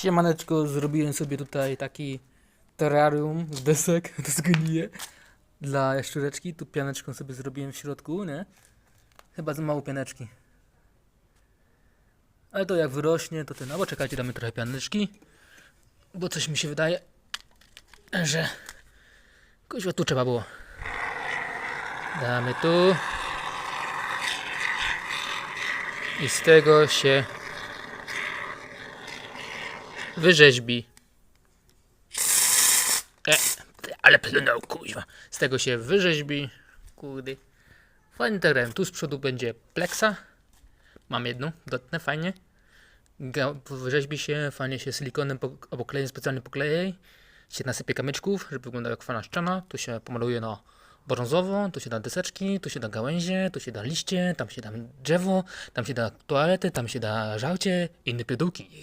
Siemaneczko, zrobiłem sobie tutaj taki terrarium z desek, to zgnije, dla jaszczureczki. Tu pianeczką sobie zrobiłem w środku, nie? Chyba za mało pianeczki. Ale to jak wyrośnie, to ten, albo czekajcie, damy trochę pianeczki, bo coś mi się wydaje, że kuźwa tu trzeba było. Damy tu. I z tego się wyrzeźbi. E, ale plunął, kuźwa. Z tego się wyrzeźbi. Kurde. Fajny teren. Tu z przodu będzie pleksa. Mam jedną, dotnę, fajnie. Wyrzeźbi się, fajnie się silikonem albo klejem specjalnie pokleje. Się nasypie kamyczków, żeby wyglądał jak fajna ściana. Tu się pomaluje na brązowo, tu się da deseczki, tu się da gałęzie, tu się da liście, tam się da drzewo, tam się da toalety, tam się da żałcie, inne pierdółki.